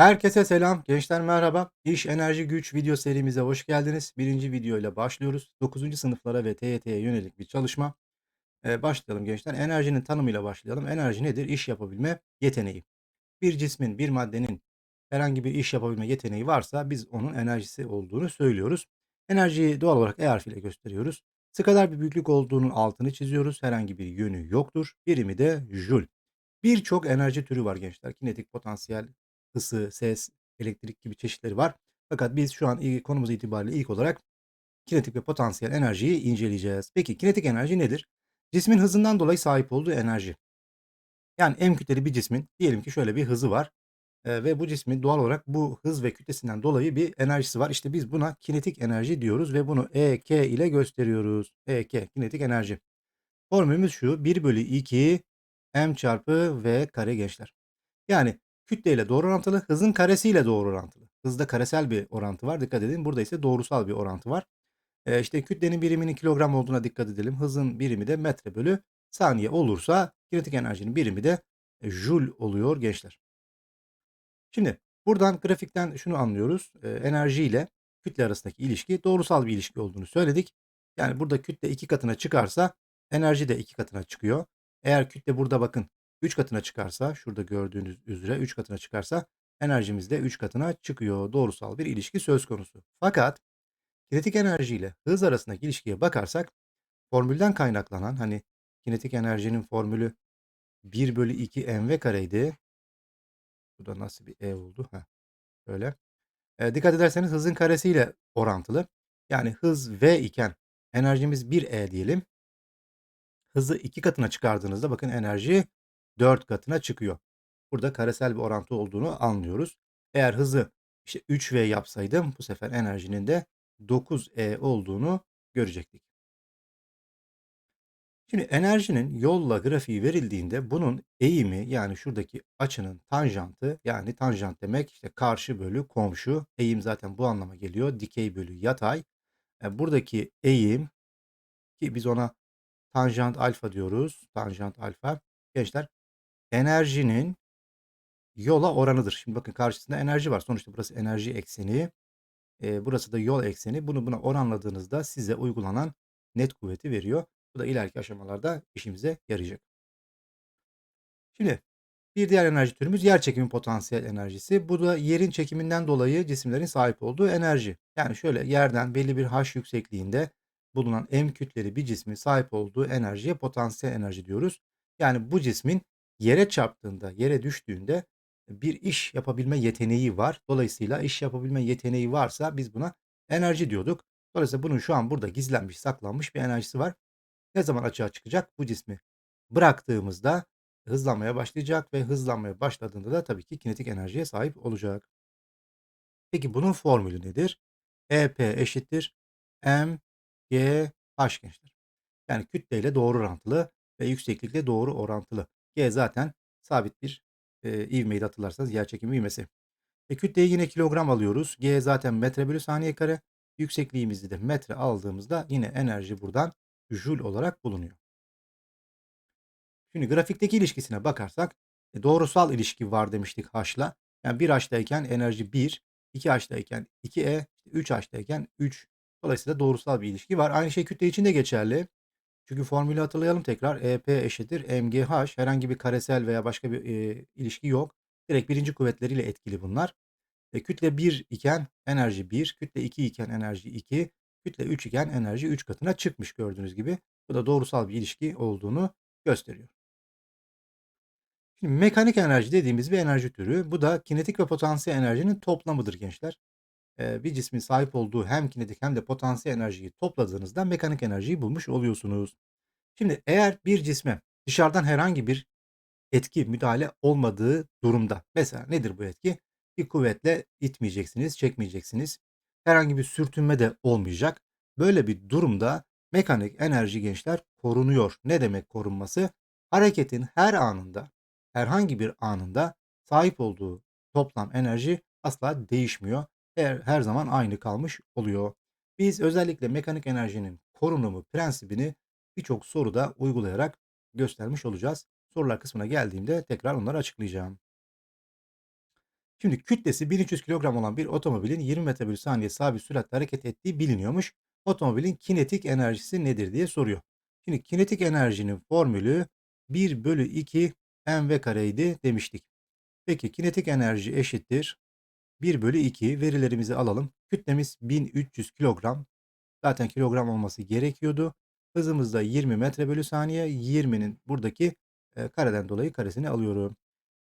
Herkese selam. Gençler merhaba. İş, enerji, güç video serimize hoş geldiniz. Birinci video ile başlıyoruz. 9. sınıflara ve TYT'ye yönelik bir çalışma. Ee, başlayalım gençler. Enerjinin tanımıyla başlayalım. Enerji nedir? İş yapabilme yeteneği. Bir cismin, bir maddenin herhangi bir iş yapabilme yeteneği varsa biz onun enerjisi olduğunu söylüyoruz. Enerjiyi doğal olarak E harfiyle gösteriyoruz. Skalar bir büyüklük olduğunun altını çiziyoruz. Herhangi bir yönü yoktur. Birimi de joule. Birçok enerji türü var gençler. Kinetik, potansiyel, ısı, ses, elektrik gibi çeşitleri var. Fakat biz şu an konumuz itibariyle ilk olarak kinetik ve potansiyel enerjiyi inceleyeceğiz. Peki kinetik enerji nedir? Cismin hızından dolayı sahip olduğu enerji. Yani M kütleli bir cismin diyelim ki şöyle bir hızı var e, ve bu cismin doğal olarak bu hız ve kütlesinden dolayı bir enerjisi var. İşte biz buna kinetik enerji diyoruz ve bunu EK ile gösteriyoruz. EK kinetik enerji. Formülümüz şu 1 bölü 2 M çarpı V kare gençler. Yani kütleyle doğru orantılı, hızın karesiyle doğru orantılı. Hızda karesel bir orantı var. Dikkat edin. Burada ise doğrusal bir orantı var. Ee, işte kütlenin biriminin kilogram olduğuna dikkat edelim. Hızın birimi de metre bölü saniye olursa kinetik enerjinin birimi de e, joule oluyor gençler. Şimdi buradan grafikten şunu anlıyoruz. E, enerji ile kütle arasındaki ilişki doğrusal bir ilişki olduğunu söyledik. Yani burada kütle iki katına çıkarsa enerji de iki katına çıkıyor. Eğer kütle burada bakın 3 katına çıkarsa şurada gördüğünüz üzere 3 katına çıkarsa enerjimiz de 3 katına çıkıyor. Doğrusal bir ilişki söz konusu. Fakat kinetik enerji ile hız arasındaki ilişkiye bakarsak formülden kaynaklanan hani kinetik enerjinin formülü 1 bölü 2 mv kareydi. Bu da nasıl bir e oldu? Heh, böyle. Eee, dikkat ederseniz hızın karesiyle orantılı. Yani hız v iken enerjimiz 1e diyelim. Hızı 2 katına çıkardığınızda bakın enerji 4 katına çıkıyor. Burada karesel bir orantı olduğunu anlıyoruz. Eğer hızı işte 3v yapsaydım bu sefer enerjinin de 9e olduğunu görecektik. Şimdi enerjinin yolla grafiği verildiğinde bunun eğimi yani şuradaki açının tanjantı yani tanjant demek işte karşı bölü komşu. Eğim zaten bu anlama geliyor. Dikey bölü yatay. E, buradaki eğim ki biz ona tanjant alfa diyoruz. Tanjant alfa. Gençler enerjinin yola oranıdır. Şimdi bakın karşısında enerji var. Sonuçta burası enerji ekseni. E, burası da yol ekseni. Bunu buna oranladığınızda size uygulanan net kuvveti veriyor. Bu da ileriki aşamalarda işimize yarayacak. Şimdi bir diğer enerji türümüz yer çekimi potansiyel enerjisi. Bu da yerin çekiminden dolayı cisimlerin sahip olduğu enerji. Yani şöyle yerden belli bir h yüksekliğinde bulunan m kütleli bir cismin sahip olduğu enerjiye potansiyel enerji diyoruz. Yani bu cismin yere çarptığında, yere düştüğünde bir iş yapabilme yeteneği var. Dolayısıyla iş yapabilme yeteneği varsa biz buna enerji diyorduk. Dolayısıyla bunun şu an burada gizlenmiş, saklanmış bir enerjisi var. Ne zaman açığa çıkacak? Bu cismi bıraktığımızda hızlanmaya başlayacak ve hızlanmaya başladığında da tabii ki kinetik enerjiye sahip olacak. Peki bunun formülü nedir? EP eşittir m g h gençler. Yani kütleyle doğru orantılı ve yükseklikle doğru orantılı. G zaten sabit bir e, ivmeyi de hatırlarsanız yerçekimi ivmesi. E, kütleyi yine kilogram alıyoruz. G zaten metre bölü saniye kare. Yüksekliğimizi de metre aldığımızda yine enerji buradan joule olarak bulunuyor. Şimdi grafikteki ilişkisine bakarsak e, doğrusal ilişki var demiştik H'la. Yani 1 H'dayken enerji 1, 2 H'dayken 2E, 3 H'dayken 3. Dolayısıyla doğrusal bir ilişki var. Aynı şey kütle için de geçerli. Çünkü formülü hatırlayalım tekrar. EP eşittir MGH. Herhangi bir karesel veya başka bir e, ilişki yok. Direkt birinci kuvvetleriyle etkili bunlar. E, kütle 1 iken enerji 1, kütle 2 iken enerji 2, kütle 3 iken enerji 3 katına çıkmış gördüğünüz gibi. Bu da doğrusal bir ilişki olduğunu gösteriyor. Şimdi mekanik enerji dediğimiz bir enerji türü. Bu da kinetik ve potansiyel enerjinin toplamıdır gençler. Bir cismin sahip olduğu hem kinetik hem de potansiyel enerjiyi topladığınızda mekanik enerjiyi bulmuş oluyorsunuz. Şimdi eğer bir cisme dışarıdan herhangi bir etki, müdahale olmadığı durumda. Mesela nedir bu etki? Bir kuvvetle itmeyeceksiniz, çekmeyeceksiniz. Herhangi bir sürtünme de olmayacak. Böyle bir durumda mekanik enerji gençler korunuyor. Ne demek korunması? Hareketin her anında, herhangi bir anında sahip olduğu toplam enerji asla değişmiyor. Her, her zaman aynı kalmış oluyor. Biz özellikle mekanik enerjinin korunumu prensibini birçok soruda uygulayarak göstermiş olacağız. Sorular kısmına geldiğimde tekrar onları açıklayacağım. Şimdi kütlesi 1300 kilogram olan bir otomobilin 20 metre bölü saniye sabit süratle hareket ettiği biliniyormuş. Otomobilin kinetik enerjisi nedir diye soruyor. Şimdi kinetik enerjinin formülü 1 bölü 2 mv kareydi demiştik. Peki kinetik enerji eşittir 1 bölü 2 verilerimizi alalım. Kütlemiz 1300 kilogram. Zaten kilogram olması gerekiyordu. Hızımız da 20 metre bölü saniye. 20'nin buradaki e, kareden dolayı karesini alıyorum.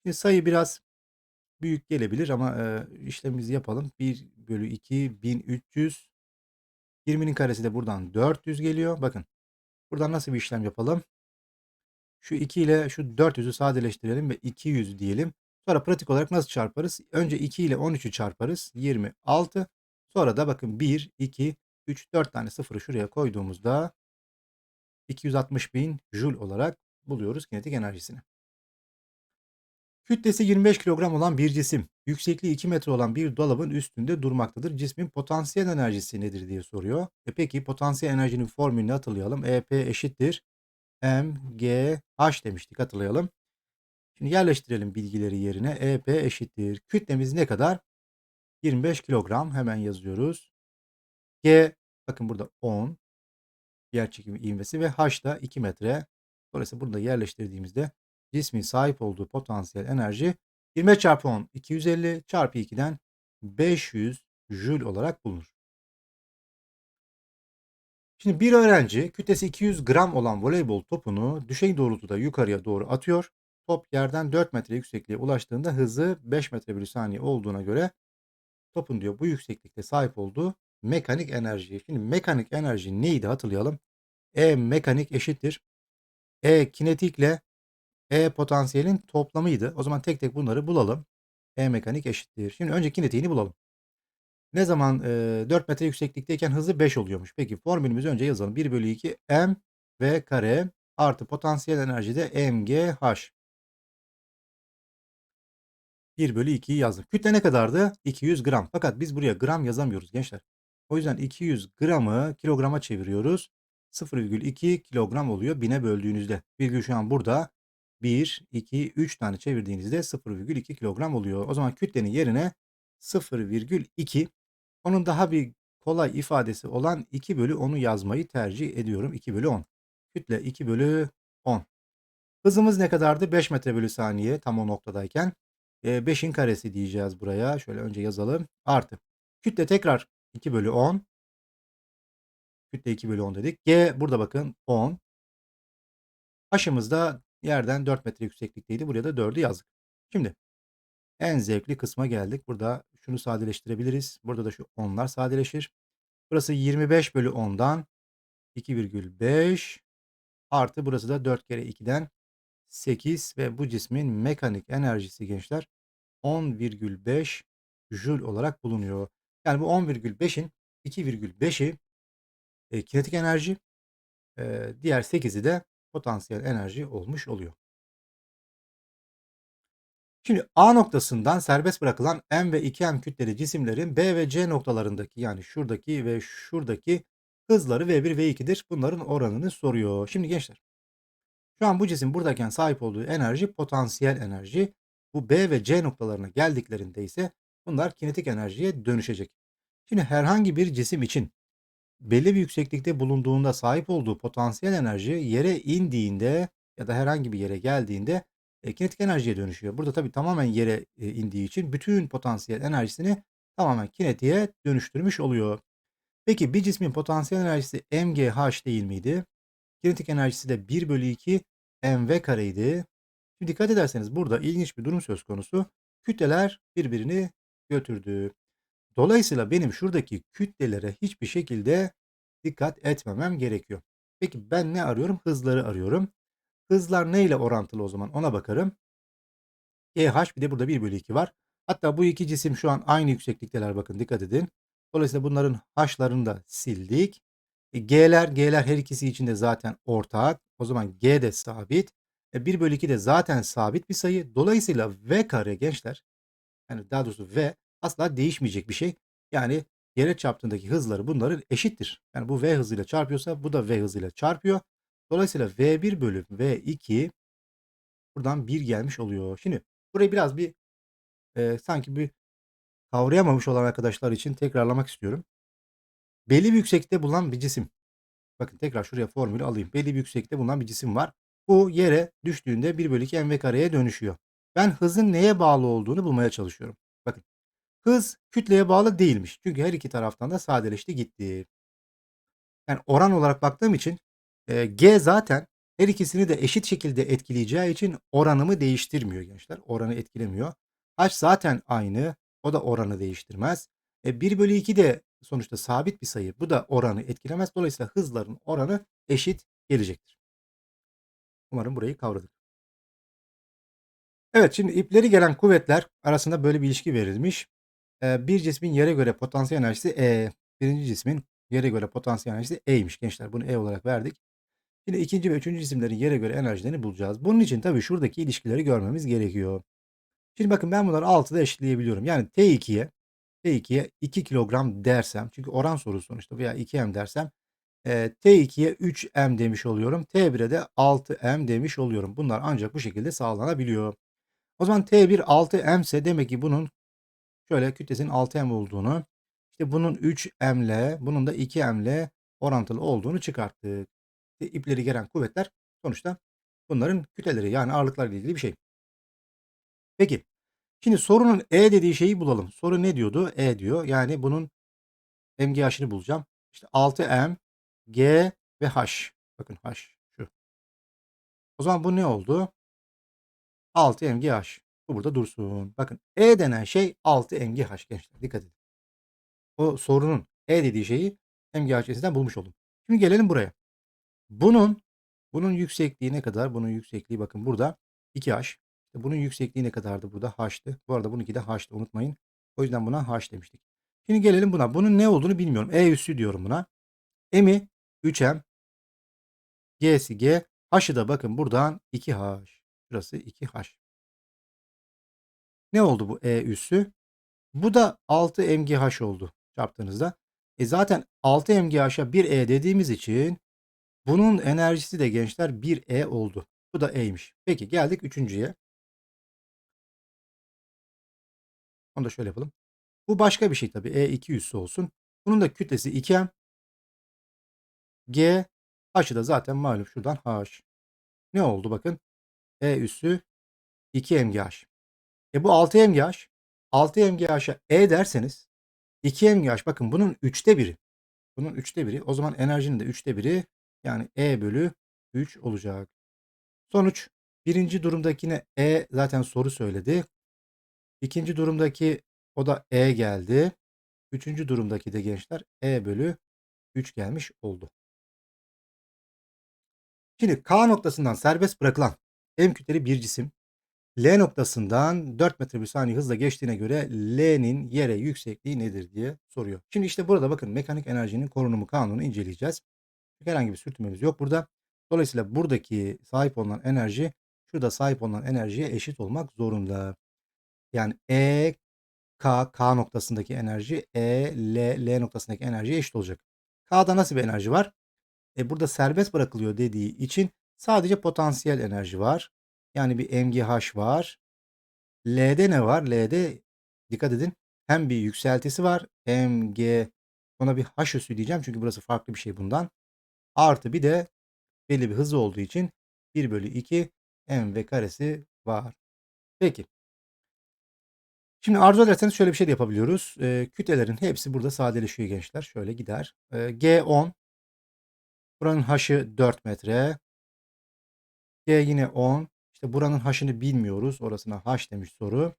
Şimdi sayı biraz büyük gelebilir ama e, işlemimizi yapalım. 1 bölü 2 1300. 20'nin karesi de buradan 400 geliyor. Bakın buradan nasıl bir işlem yapalım? Şu 2 ile şu 400'ü sadeleştirelim ve 200 diyelim. Sonra pratik olarak nasıl çarparız? Önce 2 ile 13'ü çarparız. 26. Sonra da bakın 1, 2, 3, 4 tane sıfırı şuraya koyduğumuzda 260 bin joule olarak buluyoruz kinetik enerjisini. Kütlesi 25 kilogram olan bir cisim, yüksekliği 2 metre olan bir dolabın üstünde durmaktadır. Cismin potansiyel enerjisi nedir diye soruyor. E peki potansiyel enerjinin formülünü hatırlayalım. EP eşittir M, G, H demiştik hatırlayalım. Şimdi yerleştirelim bilgileri yerine. EP eşittir. Kütlemiz ne kadar? 25 kilogram. Hemen yazıyoruz. G bakın burada 10 yer çekimi ivmesi ve H da 2 metre. Dolayısıyla burada yerleştirdiğimizde cismin sahip olduğu potansiyel enerji 20 çarpı 10 250 çarpı 2'den 500 joule olarak bulunur. Şimdi bir öğrenci kütlesi 200 gram olan voleybol topunu düşey doğrultuda yukarıya doğru atıyor. Top yerden 4 metre yüksekliğe ulaştığında hızı 5 metre bölü saniye olduğuna göre topun diyor bu yükseklikte sahip olduğu mekanik enerji. Şimdi mekanik enerji neydi hatırlayalım. E mekanik eşittir. E kinetikle E potansiyelin toplamıydı. O zaman tek tek bunları bulalım. E mekanik eşittir. Şimdi önce kinetiğini bulalım. Ne zaman e, 4 metre yükseklikteyken hızı 5 oluyormuş. Peki formülümüzü önce yazalım. 1 bölü 2 m v kare artı potansiyel enerji de mgh. 1 bölü 2'yi yazdım. Kütle ne kadardı? 200 gram. Fakat biz buraya gram yazamıyoruz gençler. O yüzden 200 gramı kilograma çeviriyoruz. 0,2 kilogram oluyor 1000'e böldüğünüzde. Virgül şu an burada. 1, 2, 3 tane çevirdiğinizde 0,2 kilogram oluyor. O zaman kütlenin yerine 0,2 onun daha bir kolay ifadesi olan 2 bölü 10'u yazmayı tercih ediyorum. 2 bölü 10. Kütle 2 bölü 10. Hızımız ne kadardı? 5 metre bölü saniye tam o noktadayken. 5'in karesi diyeceğiz buraya. Şöyle önce yazalım. Artı. Kütle tekrar 2 bölü 10. Kütle 2 bölü 10 dedik. G burada bakın 10. H'ımız da yerden 4 metre yükseklikteydi. Buraya da 4'ü yazdık. Şimdi en zevkli kısma geldik. Burada şunu sadeleştirebiliriz. Burada da şu 10'lar sadeleşir. Burası 25 bölü 10'dan 2,5 artı burası da 4 kere 2'den 8 ve bu cismin mekanik enerjisi gençler 10,5 joule olarak bulunuyor. Yani bu 10,5'in 2,5'i e, kinetik enerji, e, diğer 8'i de potansiyel enerji olmuş oluyor. Şimdi A noktasından serbest bırakılan M ve 2M kütleli cisimlerin B ve C noktalarındaki yani şuradaki ve şuradaki hızları V1 ve V2'dir. Bunların oranını soruyor. Şimdi gençler şu an bu cisim buradayken sahip olduğu enerji potansiyel enerji. Bu B ve C noktalarına geldiklerinde ise bunlar kinetik enerjiye dönüşecek. Şimdi herhangi bir cisim için belli bir yükseklikte bulunduğunda sahip olduğu potansiyel enerji yere indiğinde ya da herhangi bir yere geldiğinde e, kinetik enerjiye dönüşüyor. Burada tabii tamamen yere e, indiği için bütün potansiyel enerjisini tamamen kinetiğe dönüştürmüş oluyor. Peki bir cismin potansiyel enerjisi mgh değil miydi? Kinetik enerjisi de 1 bölü 2 mv kareydi. Şimdi dikkat ederseniz burada ilginç bir durum söz konusu. Kütleler birbirini götürdü. Dolayısıyla benim şuradaki kütlelere hiçbir şekilde dikkat etmemem gerekiyor. Peki ben ne arıyorum? Hızları arıyorum. Hızlar ne ile orantılı o zaman ona bakarım. GH bir de burada 1 bölü 2 var. Hatta bu iki cisim şu an aynı yükseklikteler bakın dikkat edin. Dolayısıyla bunların H'larını da sildik. E, G'ler, G'ler her ikisi için de zaten ortak. O zaman G de sabit. E, 1 bölü 2 de zaten sabit bir sayı. Dolayısıyla V kare gençler yani daha doğrusu V asla değişmeyecek bir şey. Yani yere çarptığındaki hızları bunların eşittir. Yani bu V hızıyla çarpıyorsa bu da V hızıyla çarpıyor. Dolayısıyla V1 bölü V2 buradan 1 gelmiş oluyor. Şimdi burayı biraz bir Eee, sanki bir kavrayamamış olan arkadaşlar için tekrarlamak istiyorum. Belli bir yükseklikte bulunan bir cisim. Bakın tekrar şuraya formülü alayım. Belli bir yükseklikte bulunan bir cisim var. Bu yere düştüğünde 1 bölü 2 mv kareye dönüşüyor. Ben hızın neye bağlı olduğunu bulmaya çalışıyorum. Bakın hız kütleye bağlı değilmiş. Çünkü her iki taraftan da sadeleşti gitti. Yani oran olarak baktığım için e, G zaten her ikisini de eşit şekilde etkileyeceği için oranımı değiştirmiyor gençler. Oranı etkilemiyor. H zaten aynı. O da oranı değiştirmez. E, 1 bölü 2 de sonuçta sabit bir sayı. Bu da oranı etkilemez. Dolayısıyla hızların oranı eşit gelecektir. Umarım burayı kavradık. Evet şimdi ipleri gelen kuvvetler arasında böyle bir ilişki verilmiş. E, bir cismin yere göre potansiyel enerjisi E. Birinci cismin yere göre potansiyel enerjisi E'ymiş gençler. Bunu E olarak verdik. Şimdi ikinci ve üçüncü cisimlerin yere göre enerjilerini bulacağız. Bunun için tabii şuradaki ilişkileri görmemiz gerekiyor. Şimdi bakın ben bunları 6'da eşitleyebiliyorum. Yani T2'ye T2'ye 2 kilogram dersem çünkü oran sorusu sonuçta veya 2M dersem e, T2'ye 3M demiş oluyorum. T1'e de 6M demiş oluyorum. Bunlar ancak bu şekilde sağlanabiliyor. O zaman T1 6M ise demek ki bunun şöyle kütlesinin 6M olduğunu işte bunun 3M ile bunun da 2M ile orantılı olduğunu çıkarttık. İpleri gelen kuvvetler sonuçta bunların kütleleri yani ağırlıklarla ilgili bir şey. Peki. Şimdi sorunun E dediği şeyi bulalım. Soru ne diyordu? E diyor. Yani bunun MGH'ını bulacağım. İşte 6M, G ve H. Bakın H şu. O zaman bu ne oldu? 6 MGH. Bu burada dursun. Bakın E denen şey 6 MGH gençler. Dikkat edin. O sorunun E dediği şeyi MGH'sinden bulmuş oldum. Şimdi gelelim buraya. Bunun bunun yüksekliği ne kadar? Bunun yüksekliği bakın burada 2H. İşte bunun yüksekliği ne kadardı? Burada H'tı. Bu arada bununki de H'tı unutmayın. O yüzden buna H demiştik. Şimdi gelelim buna. Bunun ne olduğunu bilmiyorum. E üssü diyorum buna. M'i 3M. G'si G. H'ı da bakın buradan 2H. Şurası 2H. Ne oldu bu E üssü? Bu da 6 MGH oldu çarptığınızda. E zaten 6 MGH'a 1 E dediğimiz için bunun enerjisi de gençler 1 E oldu. Bu da E'ymiş. Peki geldik üçüncüye. Onu da şöyle yapalım. Bu başka bir şey tabii. E2 üssü olsun. Bunun da kütlesi 2M. G. H'ı da zaten malum şuradan H. Ne oldu bakın. E üssü 2 MGH. E bu 6 MGH. 6 MGH'a E derseniz 2 MGH bakın bunun 3'te biri. Bunun 3'te biri. O zaman enerjinin de 3'te biri yani E bölü 3 olacak. Sonuç birinci durumdakine E zaten soru söyledi. İkinci durumdaki o da E geldi. Üçüncü durumdaki de gençler E bölü 3 gelmiş oldu. Şimdi K noktasından serbest bırakılan M kütleli bir cisim L noktasından 4 metre bir saniye hızla geçtiğine göre L'nin yere yüksekliği nedir diye soruyor. Şimdi işte burada bakın mekanik enerjinin korunumu kanunu inceleyeceğiz. Herhangi bir sürtünmemiz yok burada. Dolayısıyla buradaki sahip olunan enerji şurada sahip olunan enerjiye eşit olmak zorunda. Yani E K, K noktasındaki enerji E, L, L noktasındaki enerjiye eşit olacak. K'da nasıl bir enerji var? E burada serbest bırakılıyor dediği için sadece potansiyel enerji var. Yani bir MGH var. L'de ne var? L'de dikkat edin. Hem bir yükseltisi var. MG ona bir H üssü diyeceğim çünkü burası farklı bir şey bundan. Artı bir de belli bir hızı olduğu için 1 bölü 2 mv karesi var. Peki. Şimdi arzu ederseniz şöyle bir şey de yapabiliyoruz. E, kütlelerin hepsi burada sadeleşiyor gençler. Şöyle gider. E, G10. Buranın h'ı 4 metre. G yine 10. İşte buranın h'ını bilmiyoruz. Orasına h demiş soru.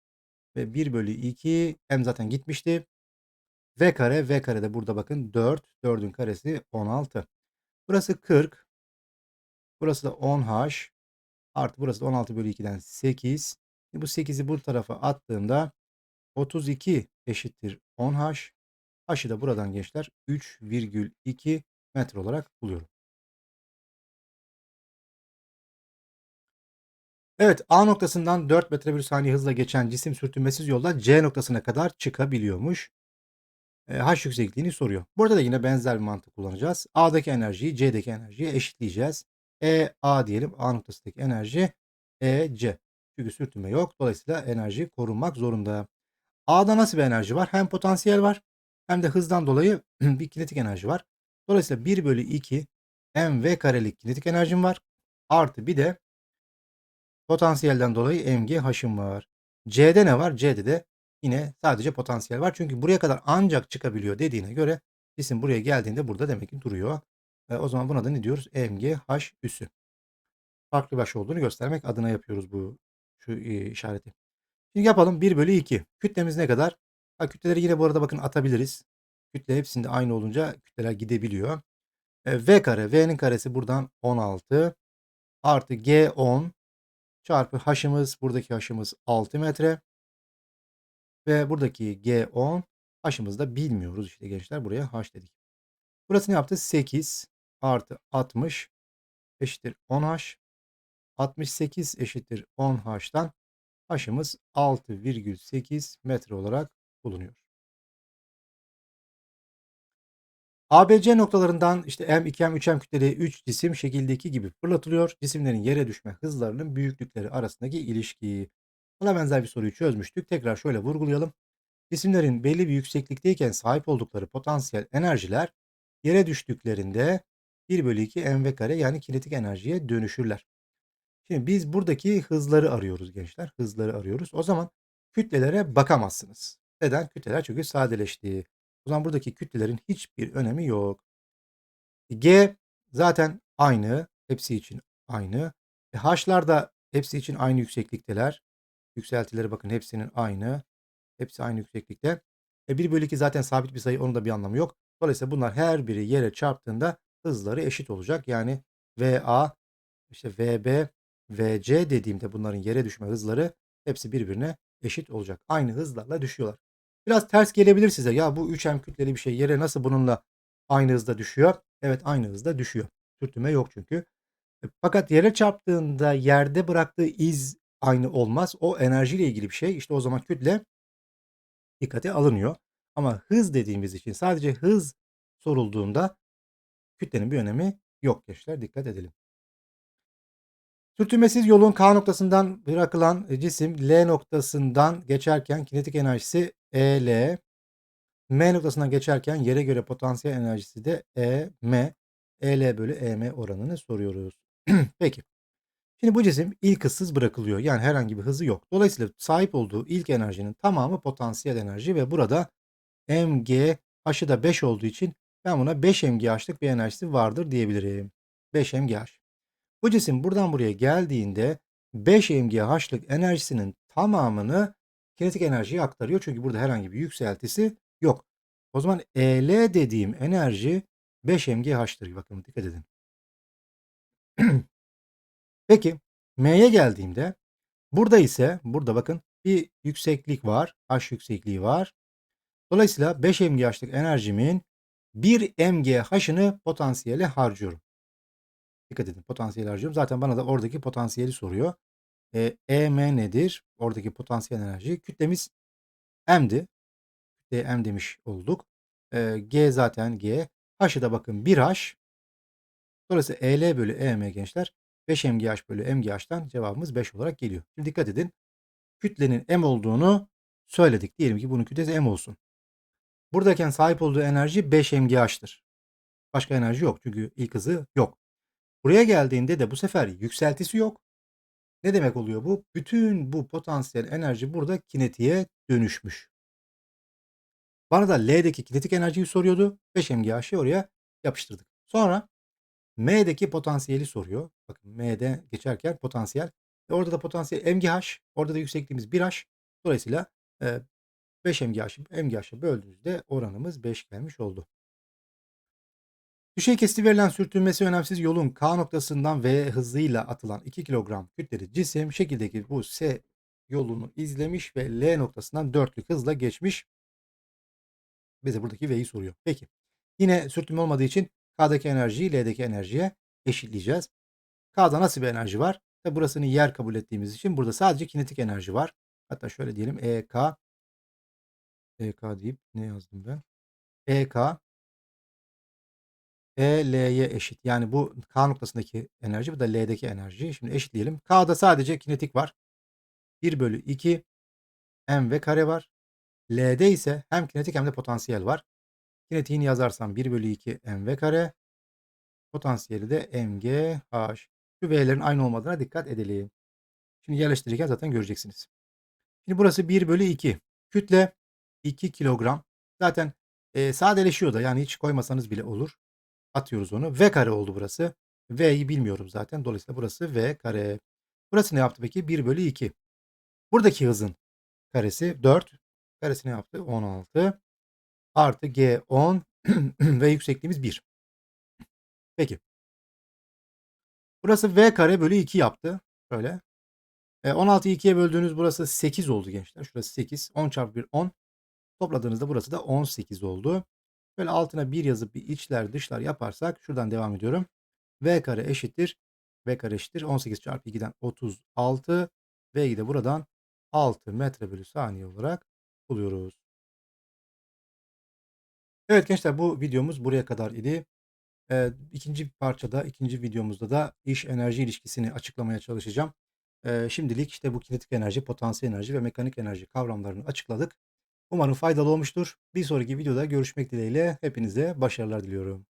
Ve 1 bölü 2 m zaten gitmişti. V kare. V kare de burada bakın 4. 4'ün karesi 16. Burası 40. Burası da 10h. Artı burası da 16 bölü 2'den 8. Bu 8'i bu tarafa attığımda 32 eşittir 10h. H'ı da buradan gençler 3,2 metre olarak buluyorum. Evet A noktasından 4 metre bir saniye hızla geçen cisim sürtünmesiz yolda C noktasına kadar çıkabiliyormuş. E, H yüksekliğini soruyor. Burada da yine benzer bir mantık kullanacağız. A'daki enerjiyi C'deki enerjiye eşitleyeceğiz. E A diyelim A noktasındaki enerji E C. Çünkü sürtünme yok. Dolayısıyla enerji korunmak zorunda. A'da nasıl bir enerji var? Hem potansiyel var hem de hızdan dolayı bir kinetik enerji var. Dolayısıyla 1 bölü 2 mv karelik kinetik enerjim var. Artı bir de potansiyelden dolayı mg h'ım var. C'de ne var? C'de de yine sadece potansiyel var. Çünkü buraya kadar ancak çıkabiliyor dediğine göre cisim buraya geldiğinde burada demek ki duruyor. E, o zaman buna da ne diyoruz? mg h üssü. Farklı baş olduğunu göstermek adına yapıyoruz bu şu e, işareti. Şimdi yapalım 1 bölü 2. Kütlemiz ne kadar? Ha, kütleleri yine bu arada bakın atabiliriz. Kütle hepsinde aynı olunca kütleler gidebiliyor. E, v kare. V'nin karesi buradan 16. Artı G 10. Çarpı h'ımız. Buradaki h'ımız 6 metre. Ve buradaki G 10. H'ımızı da bilmiyoruz işte gençler. Buraya h dedik. Burası ne yaptı? 8 artı 60 eşittir 10h. 68 eşittir 10h'tan h'ımız 6,8 metre olarak bulunuyor. ABC noktalarından işte M, 2M, 3M kütleli 3 cisim şekildeki gibi fırlatılıyor. Cisimlerin yere düşme hızlarının büyüklükleri arasındaki ilişki. Buna benzer bir soruyu çözmüştük. Tekrar şöyle vurgulayalım. Cisimlerin belli bir yükseklikteyken sahip oldukları potansiyel enerjiler yere düştüklerinde 1 bölü 2 mv kare yani kinetik enerjiye dönüşürler. Şimdi biz buradaki hızları arıyoruz gençler. Hızları arıyoruz. O zaman kütlelere bakamazsınız. Neden? Kütleler çünkü sadeleşti. O zaman buradaki kütlelerin hiçbir önemi yok. G zaten aynı. Hepsi için aynı. E, H'lar da hepsi için aynı yükseklikteler. Yükseltileri bakın hepsinin aynı. Hepsi aynı yükseklikte. E 1 bölü 2 zaten sabit bir sayı. Onun da bir anlamı yok. Dolayısıyla bunlar her biri yere çarptığında hızları eşit olacak. Yani VA, işte VB, VC dediğimde bunların yere düşme hızları hepsi birbirine eşit olacak. Aynı hızlarla düşüyorlar. Biraz ters gelebilir size. Ya bu 3M kütleli bir şey yere nasıl bununla aynı hızda düşüyor? Evet aynı hızda düşüyor. Sürtünme yok çünkü. E, fakat yere çarptığında yerde bıraktığı iz aynı olmaz. O enerjiyle ilgili bir şey. İşte o zaman kütle dikkate alınıyor. Ama hız dediğimiz için sadece hız sorulduğunda kütlenin bir önemi yok gençler. Dikkat edelim. Sürtünmesiz yolun K noktasından bırakılan cisim L noktasından geçerken kinetik enerjisi EL, M noktasından geçerken yere göre potansiyel enerjisi de EM, EL bölü EM oranını soruyoruz. Peki. Şimdi bu cisim ilk hızsız bırakılıyor. Yani herhangi bir hızı yok. Dolayısıyla sahip olduğu ilk enerjinin tamamı potansiyel enerji ve burada mg h'ı da 5 olduğu için ben buna 5 mgH'lık bir enerjisi vardır diyebilirim. 5 mgh. Bu cisim buradan buraya geldiğinde 5 mgH'lık enerjisinin tamamını kinetik enerjiye aktarıyor. Çünkü burada herhangi bir yükseltisi yok. O zaman EL dediğim enerji 5 mgH'tır. Bakın dikkat edin. Peki M'ye geldiğimde burada ise burada bakın bir yükseklik var. H yüksekliği var. Dolayısıyla 5 mgH'lık enerjimin 1 mgH'ını potansiyele harcıyorum. Dikkat edin potansiyel harcıyorum. Zaten bana da oradaki potansiyeli soruyor. E, EM nedir? Oradaki potansiyel enerji. Kütlemiz M'di. Kütle M demiş olduk. E, G zaten G. H'ı da bakın 1H. Dolayısıyla EL bölü EM gençler 5 MGH bölü MGH'tan cevabımız 5 olarak geliyor. Şimdi dikkat edin. Kütlenin M olduğunu söyledik. Diyelim ki bunun kütlesi M olsun. Buradayken sahip olduğu enerji 5 MGH'tır. Başka enerji yok. Çünkü ilk hızı yok. Buraya geldiğinde de bu sefer yükseltisi yok. Ne demek oluyor bu? Bütün bu potansiyel enerji burada kinetiğe dönüşmüş. Bana da L'deki kinetik enerjiyi soruyordu. 5 mgH'ı oraya yapıştırdık. Sonra M'deki potansiyeli soruyor. Bakın M'de geçerken potansiyel. E orada da potansiyel mgh. Orada da yüksekliğimiz 1h. Dolayısıyla e, 5 mgh, mgh'a böldüğümüzde oranımız 5 gelmiş oldu. Düşey kesti verilen sürtünmesi önemsiz yolun K noktasından V hızıyla atılan 2 kilogram kütleli cisim şekildeki bu S yolunu izlemiş ve L noktasından 4'lük hızla geçmiş. Bize buradaki V'yi soruyor. Peki. Yine sürtünme olmadığı için K'daki enerjiyi L'deki enerjiye eşitleyeceğiz. K'da nasıl bir enerji var? Tabi burasını yer kabul ettiğimiz için burada sadece kinetik enerji var. Hatta şöyle diyelim EK EK deyip ne yazdım ben? EK e L'ye eşit. Yani bu K noktasındaki enerji bu da L'deki enerji. Şimdi eşitleyelim. K'da sadece kinetik var. 1 bölü 2 mv kare var. L'de ise hem kinetik hem de potansiyel var. Kinetiğini yazarsam 1 bölü 2 mv kare. Potansiyeli de mgh. Şu v'lerin aynı olmadığına dikkat edelim. Şimdi yerleştirirken zaten göreceksiniz. Şimdi burası 1 bölü 2. Kütle 2 kilogram. Zaten e, sadeleşiyor da yani hiç koymasanız bile olur. Atıyoruz onu. V kare oldu burası. V'yi bilmiyorum zaten. Dolayısıyla burası V kare. Burası ne yaptı peki? 1 bölü 2. Buradaki hızın karesi 4. Karesi ne yaptı? 16. Artı G 10 ve yüksekliğimiz 1. Peki. Burası V kare bölü 2 yaptı. Şöyle. E, 16'yı 2'ye böldüğünüz burası 8 oldu gençler. Şurası 8. 10 çarpı 1 10. Topladığınızda burası da 18 oldu. Böyle altına 1 yazıp bir içler dışlar yaparsak şuradan devam ediyorum. V kare eşittir. V kare eşittir. 18 çarpı 2'den 36. V'yi de buradan 6 metre bölü saniye olarak buluyoruz. Evet gençler bu videomuz buraya kadar idi. Ee, ikinci parçada, ikinci videomuzda da iş enerji ilişkisini açıklamaya çalışacağım. Ee, şimdilik işte bu kinetik enerji, potansiyel enerji ve mekanik enerji kavramlarını açıkladık. Umarım faydalı olmuştur. Bir sonraki videoda görüşmek dileğiyle hepinize başarılar diliyorum.